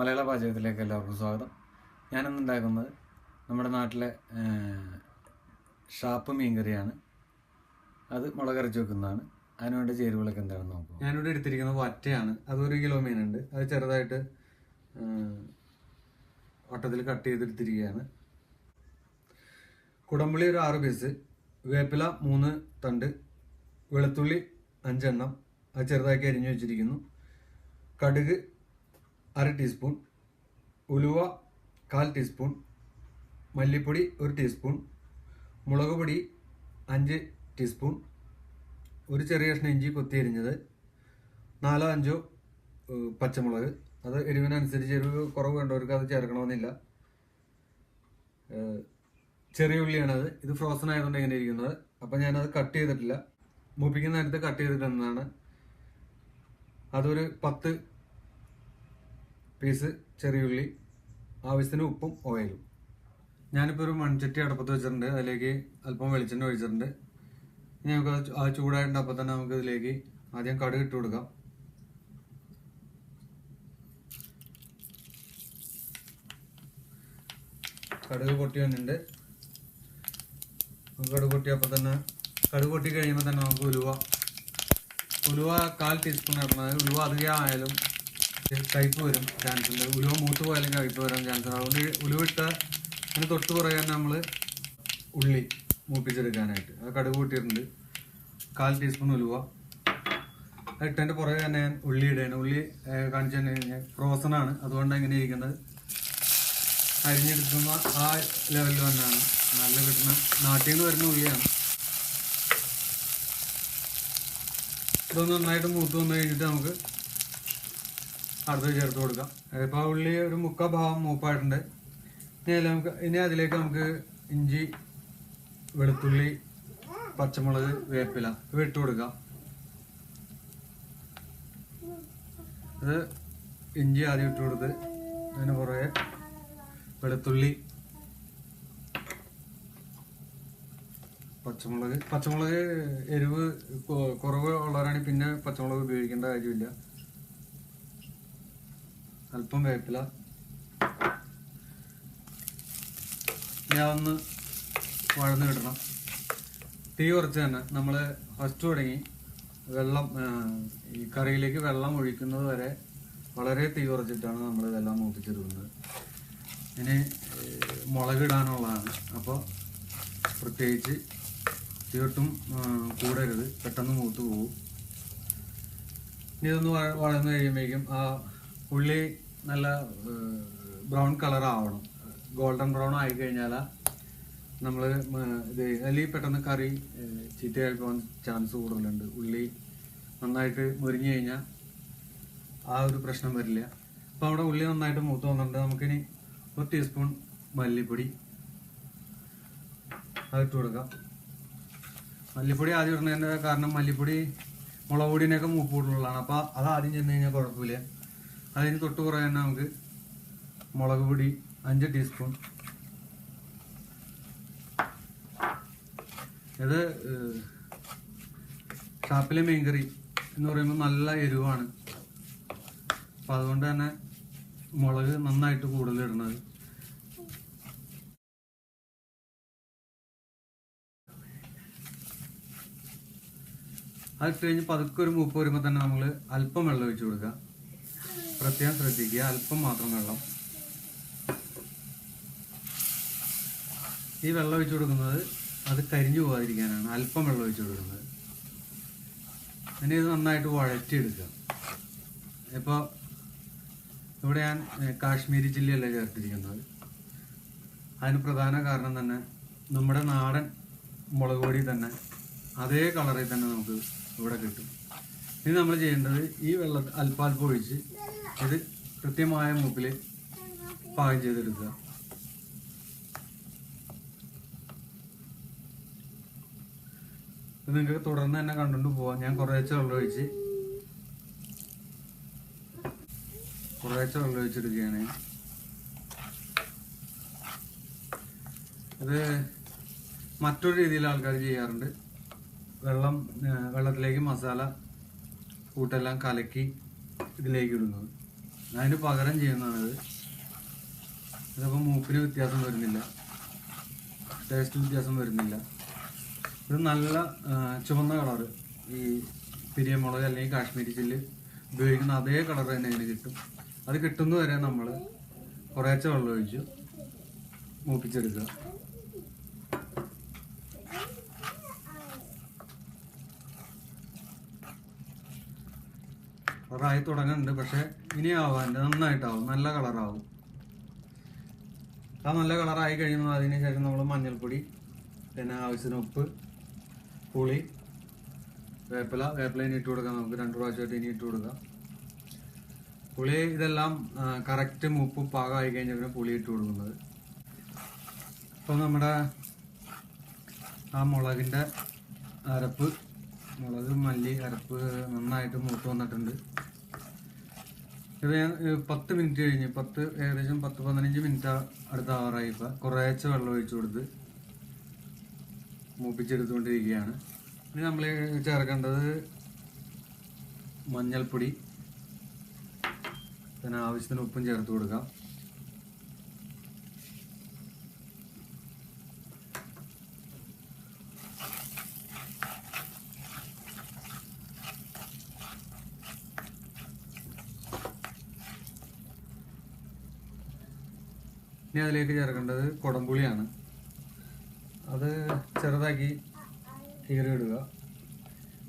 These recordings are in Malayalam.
മലയാള പാചകത്തിലേക്ക് എല്ലാവർക്കും സ്വാഗതം. ഞാനിന്ന് ഉണ്ടാക്കുന്നത് നമ്മുടെ നാട്ടിലെ ഷാപ്പ് മീൻകറിയാണ്. അത് മുളകരച്ച് വെക്കുന്നതാണ്. അതിനുവേണ്ട ചേരുവകളൊക്കെ എന്താണെന്ന് നോക്കാം. ഞാനിവിടെ എടുത്തിരിക്കുന്നത് വറ്റയാണ്. അതൊരു കിലോ മീനുണ്ട്. അത് ചെറുതായിട്ട് വട്ടത്തിൽ കട്ട് ചെയ്തെടുത്തിരിക്കുകയാണ്. കുടംപുളി ഒരു ആറ് പീസ് വേപ്പില മൂന്ന് തണ്ട് വെളുത്തുള്ളി അഞ്ചെണ്ണം. അത് ചെറുതാക്കി അരിഞ്ഞു വെച്ചിരിക്കുന്നു. കടുക് അര ടീസ്പൂൺ ഉലുവ കാൽ ടീസ്പൂൺ മല്ലിപ്പൊടി ഒരു ടീസ്പൂൺ മുളക് പൊടി അഞ്ച് ടീസ്പൂൺ ഒരു ചെറിയ കഷ്ണം ഇഞ്ചി കൊത്തി അരിഞ്ഞത് നാലോ അഞ്ചോ പച്ചമുളക്. അത് എരിവിനനുസരിച്ച് എരിവ് കുറവ് വേണ്ടവർക്ക് അത് ചേർക്കണമെന്നില്ല. ചെറിയ ഉള്ളിയാണത് ഇത് ഫ്രോസൺ ആയതുകൊണ്ട് ഇങ്ങനെ ഇരിക്കുന്നത്? അപ്പം ഞാനത് കട്ട് ചെയ്തിട്ടില്ല. മൂപ്പിക്കുന്ന നേരത്ത് കട്ട് ചെയ്തിട്ടുള്ളതാണ് അതൊരു പത്ത് പീസ് ചെറിയുള്ളി ആവശ്യത്തിന് ഉപ്പും ഓയിലും ഞാനിപ്പോൾ ഒരു മൺചട്ടി അടപ്പത്ത് വെച്ചിട്ടുണ്ട്. അതിലേക്ക് അല്പം വെളിച്ചെണ്ണ ഒഴിച്ചിട്ടുണ്ട്. ഇനി നമുക്ക് ആ ചൂടായിട്ടുണ്ട്. അപ്പോൾ തന്നെ നമുക്ക് ഇതിലേക്ക് ആദ്യം കടുക് ഇട്ട് കൊടുക്കാം. കടുക് പൊട്ടി വന്നിട്ടുണ്ട്. കടുക് പൊട്ടിയപ്പോൾ തന്നെ കടുക് പൊട്ടി കഴിയുമ്പോൾ തന്നെ നമുക്ക് ഉലുവ ഉലുവ കാൽ ടീസ്പൂൺ ഇടണത് ഉലുവ അധികം ആയാലും കയ്പ് വരും ചാൻസ് ഉണ്ട് ഉലുവ മൂത്ത് പോയാലും കയ്പ് വരാൻ ചാൻസ് ഉണ്ട് അതുകൊണ്ട് ഉലുവിട്ട അതിന് തൊട്ട് പറയാൻ നമ്മൾ ഉള്ളി മൂപ്പിച്ചെടുക്കാനായിട്ട്. അത് കടുക് കൂട്ടിയിട്ടുണ്ട്. കാൽ ടീസ്പൂൺ ഉലുവ. ഇട്ടതിന്റെ പുറകെ തന്നെ ഞാൻ ഉള്ളി ഇടുകയാണ്. ഉള്ളി കാണിച്ചു തന്നെ കഴിഞ്ഞാൽ ഫ്രോസൺ ആണ്. അതുകൊണ്ടാണ് ഇങ്ങനെ ഇരിക്കുന്നത്. അരിഞ്ഞെടുക്കുമ്പോൾ ആ ലെവലിൽ തന്നെയാണ് നല്ല കിട്ടുന്ന നാട്ടിൽ നിന്ന് വരുന്ന ഉള്ളിയാണ്. ഇതൊന്ന് നന്നായിട്ട് മൂത്ത് വന്നു കഴിഞ്ഞിട്ട് നമുക്ക് അടുത്ത് ചേർത്ത് കൊടുക്കാം. ഇപ്പോൾ ഉള്ളി ഒരു മുക്കാ ഭാഗം മൂപ്പായിട്ടുണ്ട്. ഇനി നമുക്ക് ഇനി അതിലേക്ക് നമുക്ക് ഇഞ്ചി വെളുത്തുള്ളി പച്ചമുളക് വേപ്പില ഇവ ഇട്ട് കൊടുക്കാം. അത് ഇഞ്ചി ആദ്യം ഇട്ട് കൊടുത്ത് അതിന് പുറകെ വെളുത്തുള്ളി പച്ചമുളക് പച്ചമുളക് എരിവ് കുറവ് ഉള്ളവരാണെങ്കിൽ പിന്നെ പച്ചമുളക് ഉപയോഗിക്കേണ്ട കാര്യമില്ല. അല്പം വേപ്പില. ഞാൻ ഒന്ന് വഴന്ന് കിട്ടണം തീ കുറച്ച് തന്നെ. നമ്മൾ ഫസ്റ്റ് തുടങ്ങി. വെള്ളം ഈ കറിയിലേക്ക് വെള്ളം ഒഴിക്കുന്നത് വരെ വളരെ തീ കുറച്ചിട്ടാണ് നമ്മൾ ഇതെല്ലാം മൂപ്പിച്ചെടുക്കുന്നത്. ഇനി മുളകിടാനുള്ളതാണ്. അപ്പോൾ പ്രത്യേകിച്ച് തീർത്തും കൂടരുത്. പെട്ടെന്ന് മൂത്ത് പോകും ഇനി ഇതൊന്ന് വഴന്ന് കഴിയുമ്പോഴേക്കും ആ ഉള്ളി നല്ല ബ്രൗൺ കളർ ആവണം. ഗോൾഡൻ ബ്രൗൺ ആയി കഴിഞ്ഞാൽ നമ്മൾ ഇത് അല്ലെങ്കിൽ പെട്ടെന്ന് കറി ചീത്തയായി പോകാൻ ചാൻസ് കൂടുതലുണ്ട്. ഉള്ളി നന്നായിട്ട് മുരിഞ്ഞു കഴിഞ്ഞാൽ ആ ഒരു പ്രശ്നം വരില്ല. അപ്പോൾ അവിടെ ഉള്ളി നന്നായിട്ട് മൂത്ത് വന്നിട്ടുണ്ട്. നമുക്കിനി ഒരു ടീസ്പൂൺ മല്ലിപ്പൊടി അതിട്ട് കൊടുക്കാം. മല്ലിപ്പൊടി ആദ്യം ഇടുന്നതിന്റെ കാരണം മല്ലിപ്പൊടി മുളക് പൊടിനൊക്കെ മൂപ്പ് കൂടുതലുള്ളതാണ്. അപ്പോൾ അത് ആദ്യം ചെന്ന് കഴിഞ്ഞാൽ കുഴപ്പമില്ല. അതിന് തൊട്ട് കുറേ തന്നെ നമുക്ക് മുളക് പൊടി അഞ്ച് ടീസ്പൂൺ ഇത് ഷാപ്പിലെ മീൻ മീൻകറി എന്ന് പറയുമ്പോൾ നല്ല എരിവാണ്. അപ്പം അതുകൊണ്ട് തന്നെ മുളക് നന്നായിട്ട് കൂടുതൽ ഇടണത് അത് കഴിഞ്ഞ് പതുക്കെ ഒരു മൂപ്പ് വരുമ്പോൾ തന്നെ നമ്മൾ അല്പം വെള്ളം ഒഴിച്ചു കൊടുക്കുക. പ്രത്യേകം ശ്രദ്ധിക്കുക. അല്പം മാത്രം വെള്ളം. ഈ വെള്ളം ഒഴിച്ചു കൊടുക്കുന്നത് അത് കരിഞ്ഞു പോകാതിരിക്കാനാണ്. അല്പം വെള്ളം ഒഴിച്ചു കൊടുക്കുന്നത്. ഇനി ഇത് നന്നായിട്ട് വഴറ്റിയെടുക്കുക. ഇപ്പോൾ ഇവിടെ ഞാൻ കാശ്മീരി ചില്ലിയല്ല ചേർത്തിരിക്കുന്നത്. അതിന് പ്രധാന കാരണം തന്നെ നമ്മുടെ നാടൻ മുളക് പൊടി തന്നെ അതേ കളറിൽ തന്നെ നമുക്ക് ഇവിടെ കിട്ടും. ഇനി നമ്മൾ ചെയ്യേണ്ടത് ഈ വെള്ളം അല്പാൽപ്പം ഒഴിച്ച് ഇത് കൃത്യമായ മൂപ്പിൽ പാകം ചെയ്തെടുക്കുക. ഇത് നിങ്ങൾക്ക് തുടർന്ന് തന്നെ കണ്ടുകൊണ്ട് പോവാം. ഞാൻ കുറേശ്ശെ വെള്ളം ഒഴിച്ച് കുറേശ്ശെ വെള്ളം ഒഴിച്ചെടുക്കുകയാണ്. ഇത് മറ്റൊരു രീതിയിൽ ആൾക്കാർ ചെയ്യാറുണ്ട്. വെള്ളം വെള്ളത്തിലേക്ക് മസാല കൂട്ടെല്ലാം കലക്കി ഇതിലേക്ക് ഇടുന്നത്. അതിന് പകരം ചെയ്യുന്നതാണിത് ഇതിപ്പോൾ മൂപ്പിന് വ്യത്യാസം വരുന്നില്ല. ടേസ്റ്റ് വ്യത്യാസം വരുന്നില്ല. ഇത് നല്ല ചുവന്ന കളറ് ഈ പിരിയമുളക് അല്ലെങ്കിൽ കാശ്മീരി ചില്ല് ഉപയോഗിക്കുന്ന അതേ കളർ തന്നെ ഇതിന് കിട്ടും. അത് കിട്ടുന്നവരെ നമ്മൾ കുറേശ്ശെ വെള്ളം ഒഴിച്ച് മൂപ്പിച്ചെടുക്കുക. റായി തുടങ്ങുന്നുണ്ട്. പക്ഷെ ഇനി ആവാണ്ട് നന്നായിട്ടാവും നല്ല കളറാവും. ആ നല്ല കളറായി കഴിയുമ്പോൾ അതിന് ശേഷം നമ്മൾ മഞ്ഞൾപ്പൊടി പിന്നെ ആവശ്യത്തിന് ഉപ്പ് പുളി വേപ്പില വേപ്പില ഇനി ഇട്ട് കൊടുക്കാം നമുക്ക് രണ്ട് പ്രാവശ്യമായിട്ട് ഇനി ഇട്ട് കൊടുക്കാം. പുളി ഇതെല്ലാം കറക്റ്റ് മൂപ്പ് പാകമായി കഴിഞ്ഞാൽ പിന്നെ പുളി ഇട്ട് കൊടുക്കുന്നത്. അപ്പോൾ നമ്മുടെ ആ മുളകിന്റെ അരപ്പ് മുളക് മല്ലി അരപ്പ് നന്നായിട്ട് മൂത്ത് വന്നിട്ടുണ്ട്. ഇത് ഞാൻ പത്ത് മിനിറ്റ് കഴിഞ്ഞ് പത്ത് ഏകദേശം പത്ത് പതിനഞ്ച് മിനിറ്റ് അടുത്ത ആറായി ഇപ്പം കുറേശ്ശെ വെള്ളം ഒഴിച്ചു കൊടുത്ത് മൂപ്പിച്ചെടുത്തുകൊണ്ടിരിക്കുകയാണ്. ഇനി നമ്മൾ ചേർക്കേണ്ടത് മഞ്ഞൾപ്പൊടി പിന്നെ ആവശ്യത്തിന് ഉപ്പും ചേർത്ത് കൊടുക്കാം. ഇനി അതിലേക്ക് ചേർക്കേണ്ടത് കുടംപുളിയാണ്. അത് ചെറുതാക്കി കീറിയിടുക.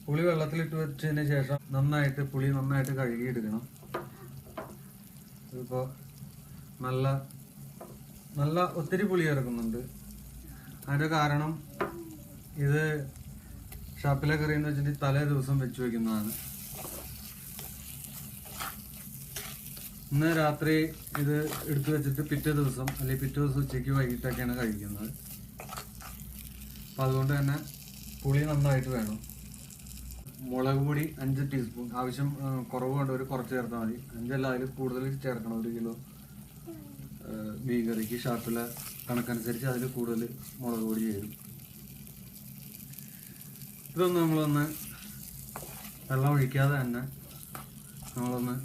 പുളി വെള്ളത്തിലിട്ട് വെച്ചതിന് ശേഷം നന്നായിട്ട് പുളി നന്നായിട്ട് കഴുകിയെടുക്കണം. ഇപ്പോൾ നല്ല നല്ല ഒത്തിരി പുളി ചേർക്കുന്നുണ്ട്. അതിന്റെ കാരണം ഇത് ഷാപ്പിലെ കറി എന്ന് വെച്ചിട്ടുണ്ടെങ്കിൽ തലേ ദിവസം വെച്ച് വയ്ക്കുന്നതാണ് ഇന്ന് രാത്രി ഇത് എടുത്തു വെച്ചിട്ട് പിറ്റേ ദിവസം അല്ലെങ്കിൽ പിറ്റേ ദിവസം ഉച്ചയ്ക്ക് വൈകിട്ടൊക്കെയാണ് കഴിക്കുന്നത്. അപ്പം അതുകൊണ്ട് തന്നെ പുളി നന്നായിട്ട് വേണം. മുളക് പൊടി അഞ്ച് ടീസ്പൂൺ ആവശ്യം കുറവ് കണ്ടവർ കുറച്ച് ചേർത്താൽ മതി. അഞ്ചല്ല അതിൽ കൂടുതൽ ചേർക്കണം. ഒരു കിലോ മീൻ കറിക്ക് കണക്കനുസരിച്ച് അതിൽ കൂടുതൽ മുളക് പൊടി ചേരും. ഇതൊന്ന് നമ്മളൊന്ന് വെള്ളം ഒഴിക്കാതെ തന്നെ നമ്മളൊന്ന്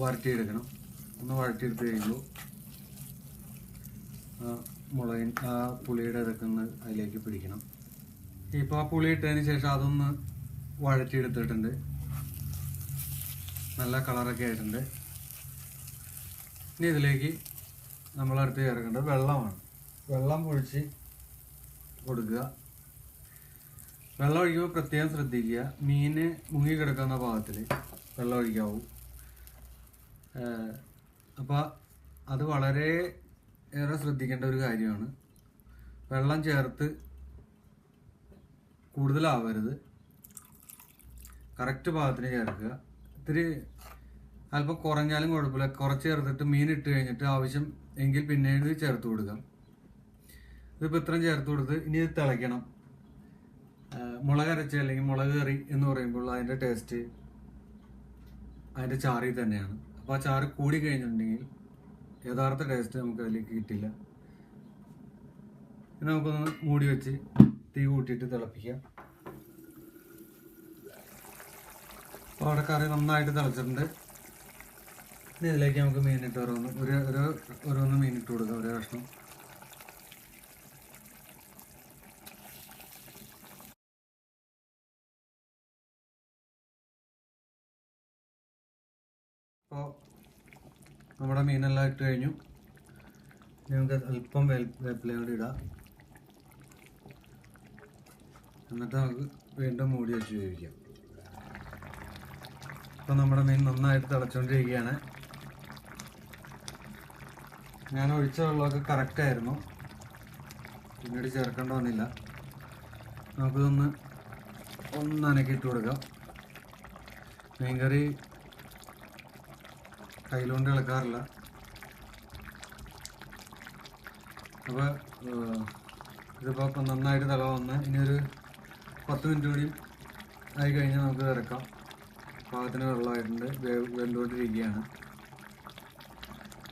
വരട്ടിയെടുക്കണം ഒന്ന് വഴറ്റിയെടുത്ത് കഴിയുമ്പോൾ മുളകിൻ ആ പുളിയുടെ ഇതൊക്കെ ഒന്ന് അതിലേക്ക് പിടിക്കണം. ഇപ്പോൾ ആ പുളി ഇട്ടതിന് ശേഷം അതൊന്ന് വഴറ്റിയെടുത്തിട്ടുണ്ട്. നല്ല കളറൊക്കെ ആയിട്ടുണ്ട്. ഇനി ഇതിലേക്ക് നമ്മൾ നമ്മളടുത്ത് ചേർക്കേണ്ടത് വെള്ളമാണ്. വെള്ളം ഒഴിച്ച് കൊടുക്കുക. വെള്ളം ഒഴിക്കുമ്പോൾ പ്രത്യേകം ശ്രദ്ധിക്കുക. മീന് മുങ്ങി കിടക്കുന്ന ഭാഗത്തിൽ വെള്ളം ഒഴിക്കാവൂ. അപ്പോൾ അത് വളരെ ഏറെ ശ്രദ്ധിക്കേണ്ട ഒരു കാര്യമാണ്. വെള്ളം ചേർത്ത് കൂടുതലാവരുത്. കറക്റ്റ് പാകത്തിന് ചേർക്കുക. ഇത്തിരി അല്പം കുറഞ്ഞാലും കുഴപ്പമില്ല. കുറച്ച് ചേർത്തിട്ട് മീൻ ഇട്ട് കഴിഞ്ഞിട്ട് ആവശ്യം എങ്കിൽ പിന്നീട് ചേർത്ത് കൊടുക്കാം. ഇതിപ്പോൾ ഇത്രയും ചേർത്ത് കൊടുത്ത് ഇനി ഇത് തിളയ്ക്കണം. മുളക് അരച്ച് അല്ലെങ്കിൽ മുളക് കറി എന്ന് പറയുമ്പോൾ അതിന്റെ ടേസ്റ്റ് അതിന്റെ ചാറി തന്നെയാണ്. അപ്പോൾ ആ ചാറ് കൂടി കഴിഞ്ഞിട്ടുണ്ടെങ്കിൽ യഥാർത്ഥ ടേസ്റ്റ് നമുക്ക് അതിലേക്ക് കിട്ടില്ല. ഇനി നമുക്കൊന്ന് മൂടി വെച്ച് തീ കൂട്ടിയിട്ട് തിളപ്പിക്കാം അപ്പോൾ അവിടെ കറി നന്നായിട്ട് തിളച്ചിട്ടുണ്ട്. ഇതിലേക്ക് നമുക്ക് മീനിട്ട് ഓരോന്ന് ഒരു ഒരു ഓരോന്ന് മീനിട്ട് കൊടുക്കാം ഒരേ കഷ്ണം. അപ്പോൾ നമ്മുടെ മീനെല്ലാം ഇട്ട് കഴിഞ്ഞു. നമുക്ക് അല്പം വേപ്പിലയും കൂടി ഇടാം. എന്നിട്ട് നമുക്ക് വീണ്ടും മൂടി വെച്ച് വേവിക്കാം. ഇപ്പം നമ്മുടെ മീൻ നന്നായിട്ട് തിളച്ചുകൊണ്ടിരിക്കുകയാണ് ഞാൻ ഒഴിച്ച വെള്ളമൊക്കെ കറക്റ്റായിരുന്നു പിന്നീട് ചേർക്കേണ്ട വന്നില്ല. നമുക്കിതൊന്ന് ഒന്ന് അനക്കിയിട്ട് കൊടുക്കാം. മീൻകറി കയ്യിലുകൊണ്ട് ഇളക്കാറില്ല അപ്പോൾ ഇതിപ്പോൾ നന്നായിട്ട് തിള വന്ന് ഇനി ഒരു പത്ത് മിനിറ്റ് കൂടി ആയി കഴിഞ്ഞാൽ നമുക്ക് ഇറക്കാം. പാകത്തിന് വെള്ളമായിട്ടുണ്ട് വേവ് വെന്തുകൊണ്ടിരിക്കുകയാണ്.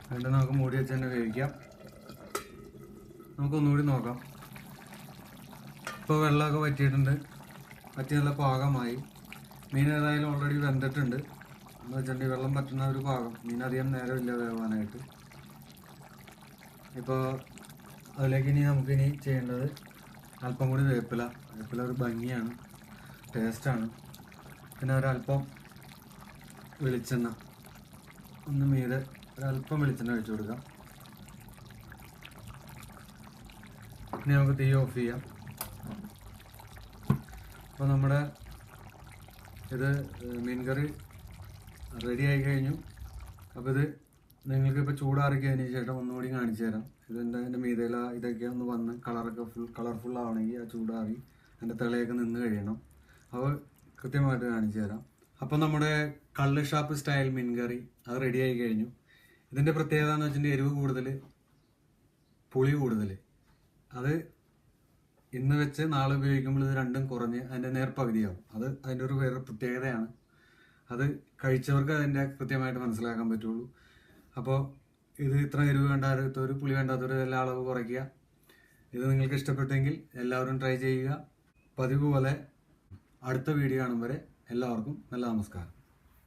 അതുകൊണ്ട് നമുക്ക് മൂടി വെച്ച് തന്നെ വേവിക്കാം. നമുക്കൊന്നുകൂടി നോക്കാം. ഇപ്പോൾ വെള്ളമൊക്കെ പറ്റിയിട്ടുണ്ട് പറ്റി നല്ല പാകമായി. മീൻ ഏതായാലും ഓൾറെഡി വെന്തിട്ടുണ്ട്. വെച്ചിട്ടുണ്ടെങ്കിൽ വെള്ളം പറ്റുന്ന ഒരു ഭാഗം. മീനധികം നേരം നേരമില്ല വേവാനായിട്ട് ഇപ്പോൾ അതിലേക്ക് ഇനി നമുക്കിനി ചെയ്യേണ്ടത് അല്പം കൂടി വേപ്പില. വേപ്പില ഒരു ഭംഗിയാണ്. ടേസ്റ്റാണ്. പിന്നെ ഒരല്പം വെളിച്ചെണ്ണ. ഒന്ന് മീതെ ഒരല്പം വെളിച്ചെണ്ണ ഒഴിച്ചു കൊടുക്കാം. ഇനി നമുക്ക് തീ ഓഫ് ചെയ്യാം. അപ്പോൾ നമ്മുടെ ഇത് മീൻ കറി റെഡി ആയി കഴിഞ്ഞു. അപ്പോൾ ഇത് നിങ്ങൾക്ക് ഇപ്പോൾ ചൂടാറിക്കതിന് ശേഷം ഒന്നുകൂടി കാണിച്ചു തരാം. ഇതിന്റെ അതിന്റെ മീതയില ഇതൊക്കെ ഒന്ന് വന്ന് കളറൊക്കെ ഫുൾ കളർഫുൾ ആവണമെങ്കിൽ ആ ചൂടാറി അതിന്റെ തിളയൊക്കെ നിന്ന് കഴിയണം. അപ്പോൾ കൃത്യമായിട്ട് കാണിച്ചു തരാം. അപ്പോൾ നമ്മുടെ കള്ള് ഷാപ്പ് സ്റ്റൈൽ മീൻ കറി അത് റെഡി ആയി കഴിഞ്ഞു. ഇതിന്റെ പ്രത്യേകത എന്ന് വെച്ചിട്ടുണ്ടെങ്കിൽ എരിവ് കൂടുതൽ പുളി കൂടുതൽ അത് ഇന്ന് വെച്ച് നാളെ ഉപയോഗിക്കുമ്പോൾ ഇത് രണ്ടും കുറഞ്ഞ് അതിന്റെ നേർപ്പകുതിയാവും അത് അതിന്റെ ഒരു വേറെ പ്രത്യേകതയാണ്. അത് കഴിച്ചവർക്ക് അതിന്റെ കൃത്യമായിട്ട് മനസ്സിലാക്കാൻ പറ്റുള്ളൂ. അപ്പോൾ ഇത് ഇത്ര എരിവ് വേണ്ടാത്തവർ പുളി വേണ്ടാത്തവർ എല്ലാ അളവ് കുറയ്ക്കുക. ഇത് നിങ്ങൾക്ക് ഇഷ്ടപ്പെട്ടെങ്കിൽ എല്ലാവരും ട്രൈ ചെയ്യുക. പതിവ് പോലെ അടുത്ത വീഡിയോ കാണും വരെ എല്ലാവർക്കും നല്ല നമസ്കാരം.